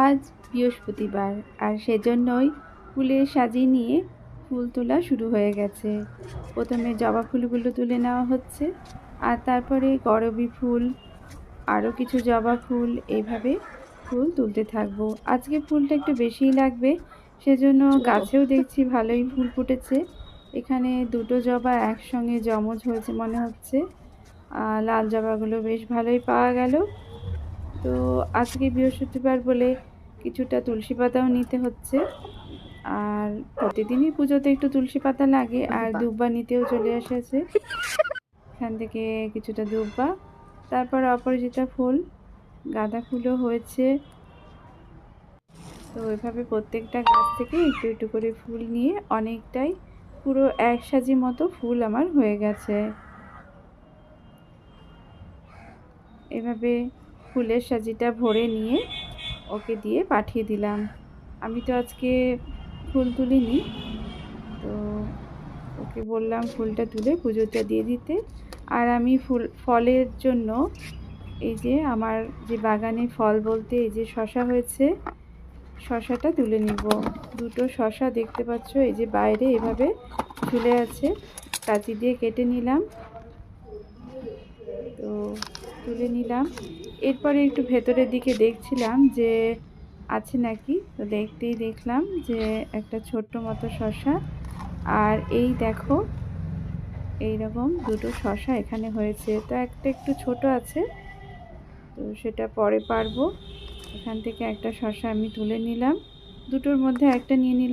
আজ বৃহস্পতিবার আর সেজন্যই ফুলের সাজিয়ে নিয়ে ফুল তোলা শুরু হয়ে গেছে। প্রথমে জবা ফুলগুলো তুলে নেওয়া হচ্ছে আর তারপরে করবি ফুল আরও কিছু জবা ফুল এইভাবে ফুল তুলতে থাকব। আজকে ফুলটা একটু বেশিই লাগবে সেজন্য গাছেও দেখছি ভালোই ফুল ফুটেছে। এখানে দুটো জবা একসঙ্গে জমজ হয়েছে মনে হচ্ছে। লাল জবাগুলো বেশ ভালোই পাওয়া গেল। তো আজকে বৃহস্পতিবার বলে কিছুটা তুলসী পাতাও নিতে হচ্ছে। আর প্রতিদিনই পুজোতে একটু তুলসী পাতা লাগে আর দুব্বা নিতেও চলে এসেছে। এখান থেকে কিছুটা দুব্বা তারপর অপরাজিতা ফুল গাঁদা ফুলও হয়েছে। তো এভাবে প্রত্যেকটা গাছ থেকে একটু একটু করে ফুল নিয়ে অনেকটাই পুরো এক সাজি মতো ফুল আমার হয়ে গেছে। এভাবে ফুলের সাজিটা ভরে নিয়ে ওকে দিয়ে পাঠিয়ে দিলাম। আমি তো আজকে ফুল তুলিনি। তো ওকে বললাম ফুলটা তুলে পুজোটা দিয়ে দিতে। আর আমি ফুল, ফলের জন্য এই যে আমার যে বাগানে ফল বলতে এই যে শশা হয়েছে, শশাটা তুলে নিব। দুটো শশা দেখতে পাচ্ছ, এই যে বাইরে এভাবে ঝুলে আছে। কাঁচি দিয়ে কেটে নিলাম। তো তুলে নিলাম। এরপরে একটু ভেতরের দিকে দেখছিলাম যে আছে নাকি, তো দেখতেই দেখলাম যে একটা ছোট্ট মতো শশা আর এই দেখো এই রকম দুটো শশা এখানে হয়েছে। তো একটা একটু ছোট আছে, তো সেটা পরে পারব। এখান থেকে একটা শশা আমি তুলে নিলাম। দুটোর মধ্যে একটা নিয়ে নিলাম।